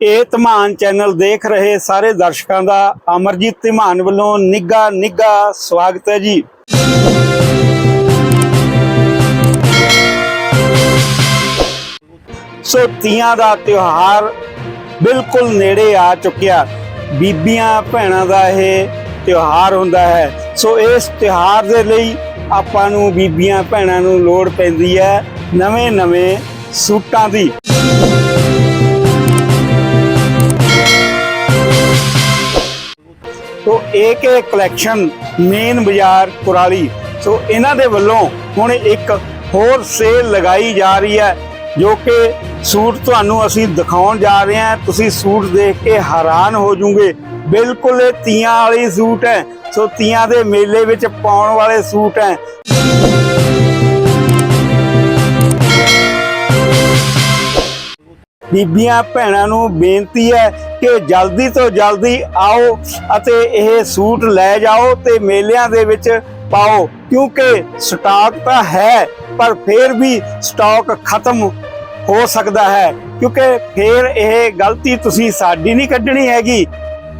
ਇਹ ਧਮਾਨ ਚੈਨਲ ਦੇਖ ਰਹੇ ਸਾਰੇ ਦਰਸ਼ਕਾਂ ਦਾ ਅਮਰਜੀਤ ਧਮਾਨ ਵੱਲੋਂ ਨਿੱਘਾ ਨਿੱਘਾ ਸਵਾਗਤ ਹੈ ਜੀ। ਸੋ ਤੀਆਂ ਦਾ ਤਿਉਹਾਰ ਬਿਲਕੁਲ ਨੇੜੇ ਆ ਚੁੱਕਿਆ। ਬੀਬੀਆਂ ਭੈਣਾਂ ਦਾ ਇਹ ਤਿਉਹਾਰ ਹੁੰਦਾ ਹੈ। ਸੋ ਇਸ ਤਿਉਹਾਰ ਦੇ ਲਈ ਆਪਾਂ ਨੂੰ ਬੀਬੀਆਂ ਭੈਣਾਂ ਨੂੰ ਲੋੜ ਪੈਂਦੀ ਹੈ ਨਵੇਂ ਨਵੇਂ ਸੂਟਾਂ ਦੀ। ਸੋ ਏਕੇ ਕਲੈਕਸ਼ਨ ਮੇਨ ਬਾਜ਼ਾਰ, ਕੁਰਾਲੀ। ਸੋ ਇਹਨਾਂ ਦੇ ਵੱਲੋਂ ਹੁਣ ਇੱਕ ਹੋਰ ਸੇਲ ਲਗਾਈ ਜਾ ਰਹੀ ਹੈ, ਜੋ ਕਿ ਸੂਟ ਤੁਹਾਨੂੰ ਅਸੀਂ ਦਿਖਾਉਣ ਜਾ ਰਹੇ ਹਾਂ। ਤੁਸੀਂ ਸੂਟ ਦੇਖ ਕੇ ਹੈਰਾਨ ਹੋ ਜਾਓਗੇ। ਬਿਲਕੁਲ ਇਹ ਤੀਆਂ ਵਾਲੀ ਸੂਟ ਹੈ। ਸੋ ਤੀਆਂ ਦੇ ਮੇਲੇ ਵਿੱਚ ਪਾਉਣ ਵਾਲੇ ਸੂਟ ਹੈ। ਬੀਬੀਆਂ, ਭੈਣਾਂ ਨੂੰ ਬੇਨਤੀ ਹੈ ਕਿ ਜਲਦੀ ਤੋਂ ਜਲਦੀ ਆਓ ਅਤੇ ਇਹ ਸੂਟ ਲੈ ਜਾਓ ਤੇ ਮੇਲਿਆਂ ਦੇ ਵਿੱਚ ਪਾਓ, ਕਿਉਂਕਿ ਸਟਾਕ ਤਾਂ ਹੈ, ਪਰ ਫਿਰ ਵੀ ਸਟਾਕ ਖਤਮ ਹੋ ਸਕਦਾ ਹੈ। ਕਿਉਂਕਿ ਫਿਰ ਇਹ ਗਲਤੀ ਤੁਸੀਂ ਸਾਡੀ ਨਹੀਂ ਕੱਢਣੀ ਹੈਗੀ,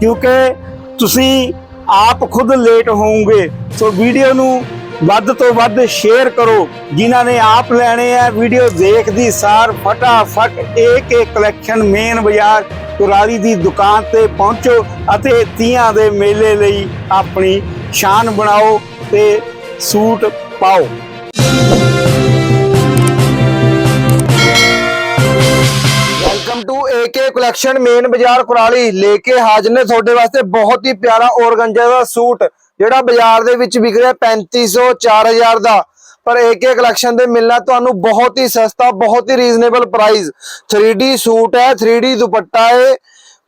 ਕਿਉਂਕਿ ਤੁਸੀਂ ਆਪ ਖੁਦ ਲੇਟ ਹੋਵੋਗੇ। ਸੋ ਵੀਡੀਓ ਨੂੰ ਵੱਧ ਤੋਂ ਵੱਧ ਸ਼ੇਅਰ ਕਰੋ। ਜਿਨ੍ਹਾਂ ਨੇ ਆਪ ਲੈਣੇ ਆ, ਵੀਡੀਓ ਦੇਖਦੀ ਸਾਰ ਫਟਾਫਟ ਇੱਕ ਇੱਕ ਕਲੈਕਸ਼ਨ ਮੇਨ ਬਾਜ਼ਾਰ ਕੁਰਾਰੀ ਦੀ ਦੁਕਾਨ ਤੇ ਪਹੁੰਚੋ ਅਤੇ ਤੀਆਂ ਦੇ ਮੇਲੇ ਲਈ ਆਪਣੀ ਸ਼ਾਨ ਬਣਾਓ ਤੇ ਸੂਟ ਪਾਓ। Welcome to AK collection main ਬਾਜ਼ਾਰ ਕੁਰਾਲੀ ਲੈ ਕੇ ਹਾਜ਼ਰ ਨੇ ਤੁਹਾਡੇ ਵਾਸਤੇ ਬਹੁਤ ਹੀ ਪਿਆਰਾ ਔਰਗੰਜਾ ਦਾ ਸੂਟ, ਜਿਹੜਾ ਬਾਜ਼ਾਰ ਦੇ ਵਿੱਚ ਵਿਕ ਰਿਹਾ 3500 4000 ਦਾ। ਪਰ ਏਕੇ ਕਲੈਕਸ਼ਨ ਦੇ ਮਿਲਣਾ ਤੁਹਾਨੂੰ ਬਹੁਤ ਹੀ ਸਸਤਾ, ਬਹੁਤ ਹੀ ਰੀਜ਼ਨੇਬਲ ਪ੍ਰਾਈਸ 3D ਸੂਟ ਹੈ 3D ਦੁਪੱਟਾ ਹੈ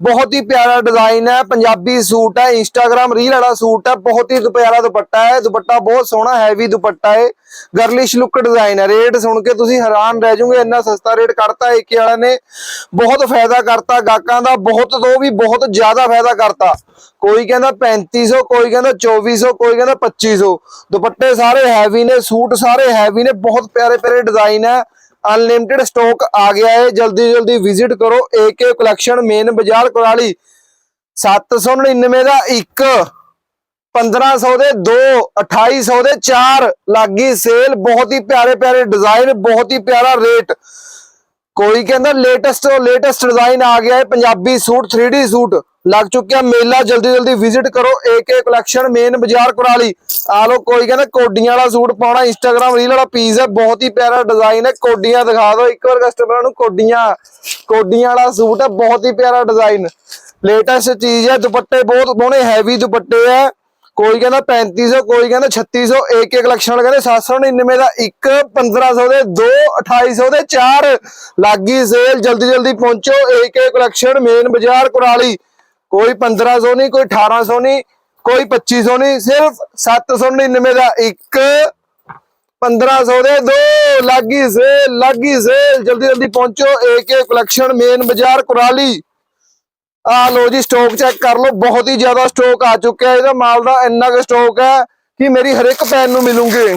ਬਹੁਤ ਹੀ ਪਿਆਰਾ ਡਿਜ਼ਾਈਨ ਹੈ, ਪੰਜਾਬੀ ਸੂਟ ਹੈ ਇੰਸਟਾਗ੍ਰam ਰੀਲ ਵਾਲਾ ਸੂਟ ਹੈ, ਬਹੁਤ ਹੀ ਪਿਆਰਾ ਦੁਪੱਟਾ ਹੈ, ਦੁਪੱਟਾ ਬਹੁਤ ਸੋਹਣਾ ਹੈਵੀ ਦੁਪੱਟਾ ਹੈ ਗਰਲਿਸ਼ ਲੁੱਕ ਡਿਜ਼ਾਈਨ ਹੈ ਰੇਟ ਸੁਣ ਕੇ ਤੁਸੀਂ ਹੈਰਾਨ ਰਹਿ ਜਾਓਗੇ, ਇੰਨਾ ਸਸਤਾ ਰੇਟ ਕਰਤਾ ਏਕੇ ਵਾਲਾ ਨੇ ਬਹੁਤ ਫਾਇਦਾ ਕਰਤਾ, ਗਾਹਕਾਂ ਦਾ ਬਹੁਤ ਤੋਂ ਵੀ ਬਹੁਤ ਜ਼ਿਆਦਾ ਫਾਇਦਾ ਕਰਤਾ। ਕੋਈ ਕਹਿੰਦਾ 3500 ਕੋਈ ਕਹਿੰਦਾ 2400 ਕੋਈ ਕਹਿੰਦਾ 2500 ਦੁਪੱਟੇ ਸਾਰੇ ਹੈਵੀ ਨੇ, ਸੂਟ ਸਾਰੇ ਹੈਵੀ ਨੇ, ਬਹੁਤ ਪਿਆਰੇ ਪਿਆਰੇ ਡਿਜ਼ਾਈਨ ਹੈ। ਅਨਲਿਮਿਟਿਡ ਸਟਾਕ ਆ ਗਿਆ ਹੈ। ਜਲਦੀ ਜਲਦੀ ਵਿਜ਼ਿਟ ਕਰੋ। ਏਕੇ ਕਲੈਕਸ਼ਨ ਮੇਨ ਬਾਜ਼ਾਰ ਕੁਰਾਲੀ 799 ਦਾ ਇੱਕ 1500 ਦੇ 2 2800 ਦੇ 4 ਲੱਗੀ ਸੇਲ ਬਹੁਤ ਹੀ ਪਿਆਰੇ ਪਿਆਰੇ ਡਿਜ਼ਾਈਨ ਬਹੁਤ ਹੀ ਪਿਆਰਾ ਰੇਟ ਕੋਈ ਕਹਿੰਦਾ ਲੇਟੈਸਟ ਤੋਂ ਲੇਟੈਸਟ ਡਿਜ਼ਾਈਨ ਆ ਗਿਆ ਹੈ, ਪੰਜਾਬੀ ਸੂਟ 3D ਸੂਟ ਲੱਗ ਚੁੱਕਿਆ ਮੇਲਾ ਜਲਦੀ ਜਲਦੀ ਵਿਜ਼ਿਟ ਕਰੋ ਏਕੇ ਕਲੈਕਸ਼ਨ ਮੇਨ ਬਾਜ਼ਾਰ ਕੁਰਾਲੀ। ਆ ਲੋ ਕੋਈ ਕਹਿੰਦਾ ਕੋਡੀਆਂ ਵਾਲਾ ਸੂਟ ਪਾਉਣਾ ਇੰਸਟਾਗ੍ਰam ਰੀਲ ਵਾਲਾ ਪੀਸ ਹੈ, ਬਹੁਤ ਹੀ ਪਿਆਰਾ ਡਿਜ਼ਾਈਨ ਹੈ, ਕੋਡੀਆਂ ਦਿਖਾ ਦਿਓ, ਇੱਕ ਵਾਰ ਕਸਟਮਰਾਂ ਨੂੰ ਕੋਡੀਆਂ ਕੋਡੀਆਂ ਵਾਲਾ ਸੂਟ ਹੈ, ਬਹੁਤ ਹੀ ਪਿਆਰਾ ਡਿਜ਼ਾਈਨ ਲੇਟੈਸਟ ਚੀਜ਼ ਹੈ, ਦੁਪੱਟੇ ਬਹੁਤ, ਸੋਹਣੇ ਹੈਵੀ ਦੁਪੱਟੇ ਹੈ। ਕੋਈ ਕਹਿੰਦਾ 3500 ਕੋਈ ਕਹਿੰਦਾ 3600 ਇੱਕ ਇੱਕ ਕਲੈਕਸ਼ਨ ਵਾਲੇ ਕਹਿੰਦੇ 799 ਦਾ ਇੱਕ 1500 ਦੇ ਦੋ 2800 ਦੇ ਚਾਰ। ਲੱਗੀ ਸੇਲ, ਜਲਦੀ ਜਲਦੀ ਪਹੁੰਚੋ, ਇੱਕ ਇੱਕ ਕਲੈਕਸ਼ਨ ਮੇਨ ਬਾਜ਼ਾਰ ਕੁਰਾਲੀ। ਕੋਈ 1500 ਨਹੀਂ, ਕੋਈ 1800 ਨਹੀਂ, ਕੋਈ 2500 ਨਹੀਂ, ਸਿਰਫ 799 ਦਾ ਇੱਕ 1500 ਦੇ ਦੋ। ਲੱਗੀ ਸੇਲ ਲੱਗੀ ਸੇਲ, ਜਲਦੀ ਜਲਦੀ ਪਹੁੰਚੋ, ਇੱਕ ਇੱਕ ਕਲੈਕਸ਼ਨ ਮੇਨ ਬਾਜ਼ਾਰ ਕੁਰਾਲੀ। ਆ ਲੋ ਜੀ ਸਟਾਕ ਚੈੱਕ ਕਰ ਲਓ, ਬਹੁਤ ਹੀ ਜ਼ਿਆਦਾ ਸਟਾਕ ਆ ਚੁੱਕਿਆ ਇਹਦਾ, ਮਾਲ ਦਾ ਇੰਨਾ ਕੁ ਸਟਾਕ ਹੈ ਕਿ ਮੇਰੀ ਹਰ ਇੱਕ ਪੈਨ ਨੂੰ ਮਿਲੂਗੇ।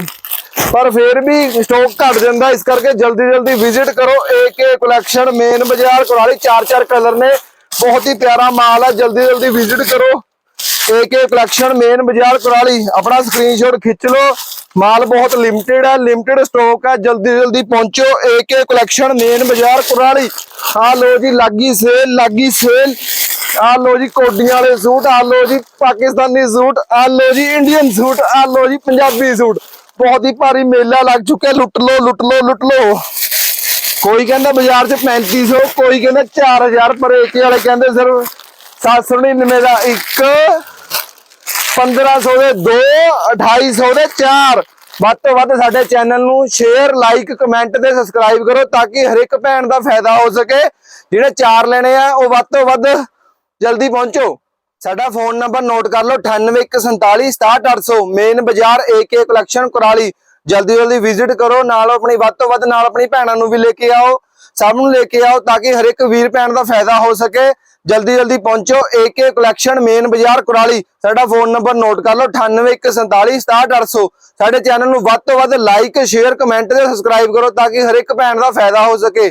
ਪਰ ਫਿਰ ਵੀ ਸਟਾਕ ਘਟ ਜਾਂਦਾ, ਇਸ ਕਰਕੇ ਜਲਦੀ ਜਲਦੀ ਵਿਜ਼ਿਟ ਕਰੋ ਏਕੇ ਕਲੈਕਸ਼ਨ ਮੇਨ ਬਾਜ਼ਾਰ, ਕੁਰਾਲੀ, ਚਾਰ ਚਾਰ ਕਲਰ ਨੇ। ਬਹੁਤ ਹੀ ਪਿਆਰਾ ਮਾਲ ਹੈ, ਜਲਦੀ ਜਲਦੀ ਵਿਜ਼ਿਟ ਕਰੋ। ਏਕੇ ਕਲੈਕਸ਼ਨ ਮੇਨ ਬਾਜ਼ਾਰ, ਕੁਰਾਲੀ, ਆਪਣਾ ਸਕਰੀਨਸ਼ਾਟ ਖਿੱਚ ਲਓ। ਮਾਲ ਬਹੁਤ ਲਿਮਟਿਡ ਹੈ ਲਿਮਟਿਡ ਸਟਾਕ ਹੈ ਜਲਦੀ ਜਲਦੀ ਪਹੁੰਚੋ ਏਕੇ ਕਲੈਕਸ਼ਨ ਮੇਨ ਬਾਜ਼ਾਰ, ਕੁਰਾਲੀ। ਆ ਲੋ ਜੀ, ਲੱਗੀ ਸੇਲ ਲੱਗੀ ਸੇਲ ਆ ਲੋ ਜੀ, ਕੋਡੀਆਂ ਵਾਲੇ ਸੂਟ, ਆ ਲੋ ਜੀ, ਪਾਕਿਸਤਾਨੀ ਸੂਟ, ਆ ਲੋ ਜੀ ਇੰਡੀਅਨ ਸੂਟ, ਆ ਲੋ ਜੀ, ਪੰਜਾਬੀ ਸੂਟ। ਬਹੁਤ ਹੀ ਭਾਰੀ ਮੇਲਾ ਲੱਗ ਚੁੱਕਿਆ, ਲੁੱਟ ਲੋ ਲੁੱਟ ਲੋ ਲੁੱਟ ਲੋ ਕੋਈ ਕਹਿੰਦਾ ਬਾਜ਼ਾਰ 'ਚ 3500 ਕੋਈ ਕਹਿੰਦਾ 4000 ਪਰ ਏਕੇ ਵਾਲੇ ਕਹਿੰਦੇ ਸਿਰਫ 799 ਦਾ ਇੱਕ 1500 ਦੇ 2 2800 ਦੇ 4 ਵੱਧ ਤੋਂ ਵੱਧ ਸਾਡੇ ਚੈਨਲ ਨੂੰ ਸ਼ੇਅਰ ਲਾਈਕ ਕਮੈਂਟ ਤੇ ਸਬਸਕ੍ਰਾਈਬ ਕਰੋ ਤਾਂ ਕਿ ਹਰ ਇੱਕ ਭੈਣ ਦਾ ਫਾਇਦਾ ਹੋ ਸਕੇ। ਜਿਹੜੇ ਚਾਰ ਲੈਣੇ ਆ, ਉਹ ਵੱਧ ਤੋਂ ਵੱਧ ਜਲਦੀ ਪਹੁੰਚੋ। ਸਾਡਾ ਫੋਨ ਨੰਬਰ ਨੋਟ ਕਰ ਲਓ 9814476800 ਮੇਨ ਬਾਜ਼ਾਰ ਏਕੇ ਕਲੈਕਸ਼ਨ ਕੁਰਾਲੀ। ਜਲਦੀ ਜਲਦੀ ਵਿਜ਼ਿਟ ਕਰੋ, ਨਾਲ ਆਪਣੀ ਵੱਧ ਤੋਂ ਵੱਧ ਨਾਲ ਆਪਣੀ ਭੈਣਾਂ ਨੂੰ ਵੀ ਲੈ ਕੇ ਆਓ। ਸਭ ਨੂੰ ਲੈ ਕੇ ਆਓ ਤਾਂ ਕਿ ਹਰ ਇੱਕ ਵੀਰ ਭੈਣ ਦਾ ਫਾਇਦਾ ਹੋ ਸਕੇ। ਜਲਦੀ ਜਲਦੀ ਪਹੁੰਚੋ ਏਕੇ ਕਲੈਕਸ਼ਨ ਮੇਨ ਬਾਜ਼ਾਰ, ਕੁਰਾਲੀ। ਸਾਡਾ ਫੋਨ ਨੰਬਰ ਨੋਟ ਕਰ ਲਓ 9814476800 ਸਾਡੇ ਚੈਨਲ ਨੂੰ ਵੱਧ ਤੋਂ ਵੱਧ ਲਾਈਕ ਸ਼ੇਅਰ ਕਮੈਂਟ ਤੇ ਸਬਸਕ੍ਰਾਈਬ ਕਰੋ ਤਾਂ ਕਿ ਹਰ ਇੱਕ ਭੈਣ ਦਾ ਫਾਇਦਾ ਹੋ ਸਕੇ।